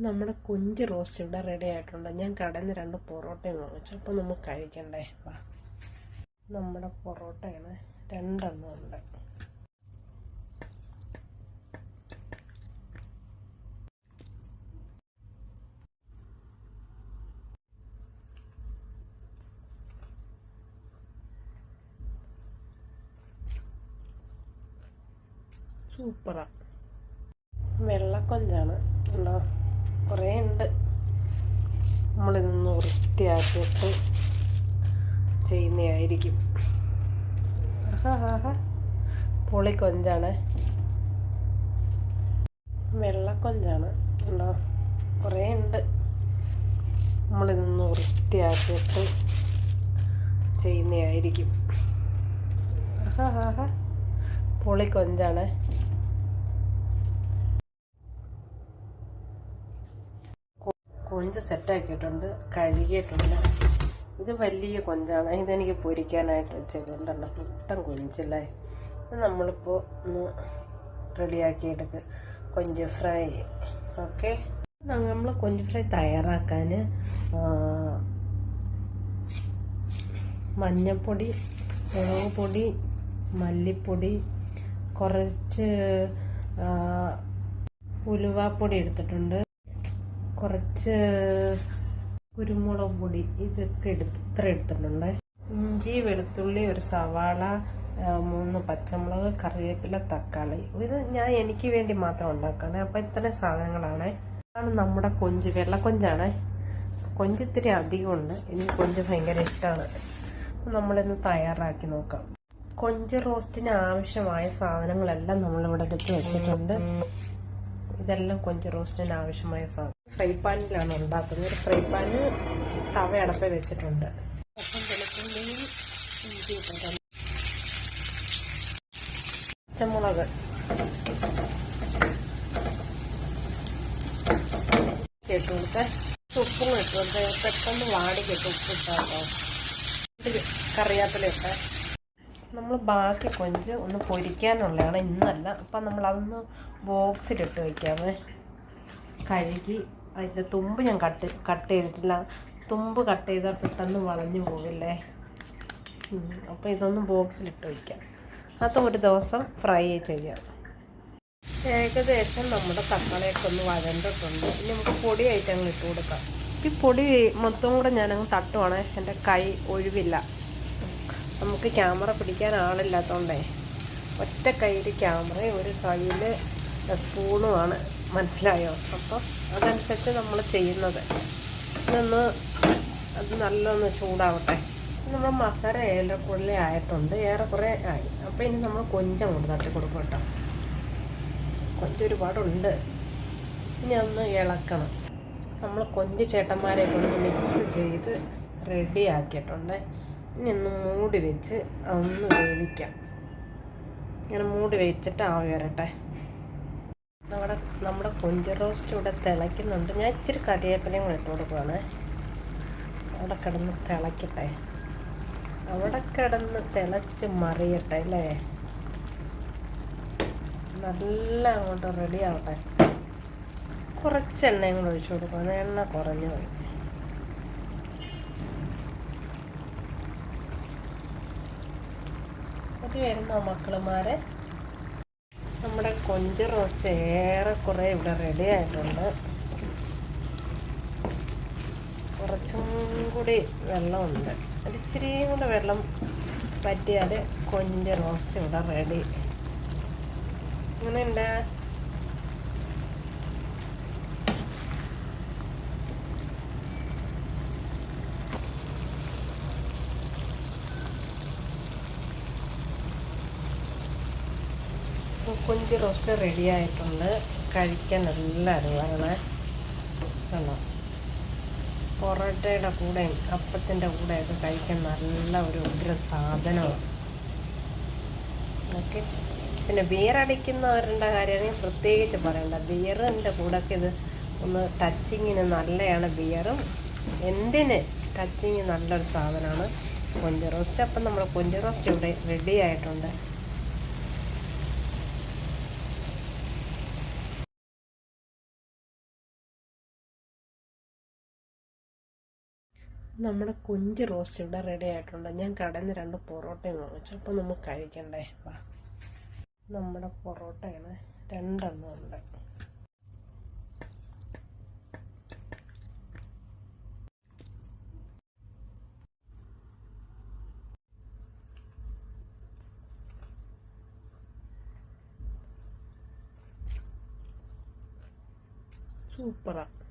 നമ്മുടെ കൊഞ്ച് റോസ്റ്റ് ഇവിടെ റെഡി ആയിട്ടുണ്ട്. ഞാൻ കടയിൽ നിന്ന് രണ്ട് പൊറോട്ടയും വാങ്ങിച്ചു. അപ്പോൾ നമുക്ക് കഴിക്കണ്ടേ? വാ. നമ്മുടെ പൊറോട്ടയാണ് രണ്ടെണ്ണം ഉണ്ട്. സൂപ്പറാണ് വെള്ളക്കൊഞ്ചാണ്. ഉണ്ടോ? കുറേ ഉണ്ട് നമ്മളിതൊന്ന് വൃത്തിയാക്കിയിട്ട് ചെയ്യുന്നതായിരിക്കും. പൊളി കൊഞ്ചാണ്. വെള്ളക്കൊഞ്ചാണ് ഉണ്ടോ? കുറേ ഉണ്ട് നമ്മളിതൊന്ന് വൃത്തിയാക്കിയിട്ട് ചെയ്യുന്നതായിരിക്കും. പൊളി ആഹാ കൊഞ്ച് സെറ്റാക്കിയിട്ടുണ്ട് കഴുകിയിട്ടുണ്ട്. ഇത് വലിയ കൊഞ്ചാണ്. ഇതെനിക്ക് പൊരിക്കാനായിട്ട് വെച്ചതുകൊണ്ടല്ല പുട്ടൻ കൊഞ്ചല്ലേ? ഇത് നമ്മളിപ്പോൾ ഒന്ന് റെഡിയാക്കിയെടുക്കുക കൊഞ്ച് ഫ്രൈ. ഓക്കെ? നമ്മൾ കൊഞ്ച് ഫ്രൈ തയ്യാറാക്കാൻ മഞ്ഞൾപ്പൊടി മുളക് പൊടി മല്ലിപ്പൊടി കുറച്ച് ഉലുവാപ്പൊടി എടുത്തിട്ടുണ്ട്. കുറച്ച് കുരുമുളക് പൊടി ഇതൊക്കെ എടുത്ത് ഇത്ര എടുത്തിട്ടുണ്ട്. ഇഞ്ചി വെളുത്തുള്ളി ഒരു സവാള മൂന്ന് പച്ചമുളക് കറിവേപ്പില തക്കാളി. ഇത് ഞാൻ എനിക്ക് വേണ്ടി മാത്രം ഉണ്ടാക്കുകയാണ്. അപ്പം ഇത്രയും സാധനങ്ങളാണ്. ആണ് നമ്മുടെ കൊഞ്ച് വെള്ളക്കൊഞ്ചാണ്. കൊഞ്ച് ഇത്തിരി അധികമുണ്ട് എനിക്ക് കൊഞ്ച് ഭയങ്കര ഇഷ്ടമാണ്. നമ്മളിന്ന് തയ്യാറാക്കി നോക്കാം. കൊഞ്ച് റോസ്റ്റിന് ആവശ്യമായ സാധനങ്ങളെല്ലാം നമ്മളിവിടെ എടുത്ത് വെച്ചിട്ടുണ്ട്. ഇതെല്ലാം കൊഞ്ച് റോസ്റ്റിന് ആവശ്യമായ സാധനം. ഫ്രൈ പാനിലാണ് ഉണ്ടാക്കുന്നത്. ഒരു ഫ്രൈ പാന് തവ അടപ്പ വെച്ചിട്ടുണ്ട്. അപ്പം വെളുത്തുള്ളിയും ഇഞ്ചി പച്ചമുളക്. ഇട്ട് കൊടുത്ത്. ഉപ്പും ഇട്ട് കൊടുത്ത്. പെട്ടെന്ന് വാടി കിട്ടും ഉപ്പിട്ടോ കറിയാപ്പിലിട്ട് നമ്മൾ ബാക്കി കൊഞ്ച് ഒന്ന് പൊരിക്കാനുള്ളതാണ് ഇന്നല്ല. അപ്പം നമ്മളതൊന്ന് ബോക്സിലിട്ട് വയ്ക്കാമേ കഴുകി അതിന്റെ തുമ്പ് ഞാൻ കട്ട് കട്ട് ചെയ്തിട്ടില്ല. തുമ്പ് കട്ട് ചെയ്താൽ പെട്ടെന്ന് വളഞ്ഞു പോവില്ലേ? അപ്പോൾ ഇതൊന്ന് ബോക്സിലിട്ട് വയ്ക്കാം അത് ഒരു ദിവസം ഫ്രൈ ചെയ്യാം. ഏകദേശം നമ്മുടെ തക്കാളിയൊക്കെ ഒന്ന് വഴണ്ടിട്ടുണ്ട്. ഇനി നമുക്ക് പൊടി ഐറ്റങ്ങൾ ഇട്ട് കൊടുക്കാം. ഈ പൊടി മൊത്തം കൂടെ ഞാനങ്ങ് തട്ടുവാണ്. എന്റെ കൈ ഒഴിവില്ല. നമുക്ക് ക്യാമറ പിടിക്കാൻ ആളില്ലാത്തതുകൊണ്ടേ ഒറ്റ കയ്യിൽ ക്യാമറയും ഒരു കയ്യിൽ സ്പൂണുമാണ് മനസ്സിലായോ? അപ്പോൾ അതനുസരിച്ച് നമ്മൾ ചെയ്യുന്നത്. ഇതൊന്ന് അത് നല്ലൊന്ന് ചൂടാവട്ടെ. നമ്മൾ മസാല ഏലക്കുള്ളി ആയിട്ടുണ്ട് ഏറെക്കുറെ ആയി. അപ്പോൾ ഇനി നമ്മൾ കൊഞ്ചം കൊണ്ട് തട്ടി കൊടുക്കും കേട്ടോ. കൊഞ്ച് ഒരുപാടുണ്ട്. ഇനി ഒന്ന് ഇളക്കണം. നമ്മൾ കൊഞ്ച് ചേട്ടന്മാരെ കൊണ്ട് മിക്സ് ചെയ്ത് റെഡി ആക്കിയിട്ടുണ്ട്. ഇനി ഒന്ന് മൂടി വെച്ച് ഒന്ന് വേവിക്കാം. ഇങ്ങനെ മൂടി വെച്ചിട്ട് ആവി വരട്ടെ. നമ്മുടെ നമ്മുടെ കൊഞ്ച് റോസ്റ്റ് ഇവിടെ തിളയ്ക്കുന്നുണ്ട്. ഞാൻ ഇച്ചിരി കറിവേപ്പിലയും കൂടെ ഇട്ട് കൊടുക്കുവാണ്. അവിടെ കിടന്ന് തിളയ്ക്കട്ടെ. അവിടെ കിടന്ന് തിളച്ച് മറിയട്ടെ അല്ലേ? നല്ല അങ്ങോട്ട് റെഡി ആവട്ടെ. കുറച്ച് എണ്ണയും കൂടെ ഒഴിച്ചു കൊടുക്കുവാണ്. എണ്ണ കുറഞ്ഞു പോയി. അത് വരുന്ന മക്കളുമാരെ നമ്മുടെ കൊഞ്ച് റോസ്റ്റ് ഏറെക്കുറെ ഇവിടെ റെഡി ആയിട്ടുണ്ട്. കുറച്ചും കൂടി വെള്ളമുണ്ട്. ഒരിച്ചിരിയും കൂടെ വെള്ളം പറ്റിയാൽ കൊഞ്ച് റോസ്റ്റ് ഇവിടെ റെഡി ഇങ്ങനെയുണ്ട് കൊഞ്ച് റോസ്റ്റ് റെഡി ആയിട്ടുണ്ട്. കഴിക്കാൻ നല്ല അറിവാണ് കണ്ടോ? പൊറോട്ടയുടെ കൂടെയും അപ്പത്തിന്റെ കൂടെയൊക്കെ കഴിക്കാൻ നല്ല ഒരു ഉഗ്ര സാധനമാണ്. ഓക്കെ. പിന്നെ ബിയറടിക്കുന്നവരുടെ കാര്യമാണെങ്കിൽ പ്രത്യേകിച്ച് പറയണ്ട. ബിയറിന്റെ കൂടെയൊക്കെ ഇത് ഒന്ന് ടച്ചിങ്ങിന് നല്ലതാണ് ബിയറും എന്തിന് ടച്ചിങ് നല്ലൊരു സാധനമാണ്? കൊഞ്ച് റോസ്റ്റ് അപ്പം നമ്മൾ കൊഞ്ച് റോസ്റ്റ് ഇവിടെ റെഡി ആയിട്ടുണ്ട്. നമ്മുടെ കൊഞ്ച് റോസ്റ്റ് ഇവിടെ റെഡി ആയിട്ടുണ്ട്. ഞാൻ കടയിൽ നിന്ന് രണ്ട് പൊറോട്ടയും വാങ്ങിച്ചു. അപ്പോൾ നമുക്ക് കഴിക്കണ്ടേ? വാ. നമ്മുടെ പൊറോട്ടയാണ് രണ്ടെണ്ണം ഉണ്ട്. സൂപ്പറാണ്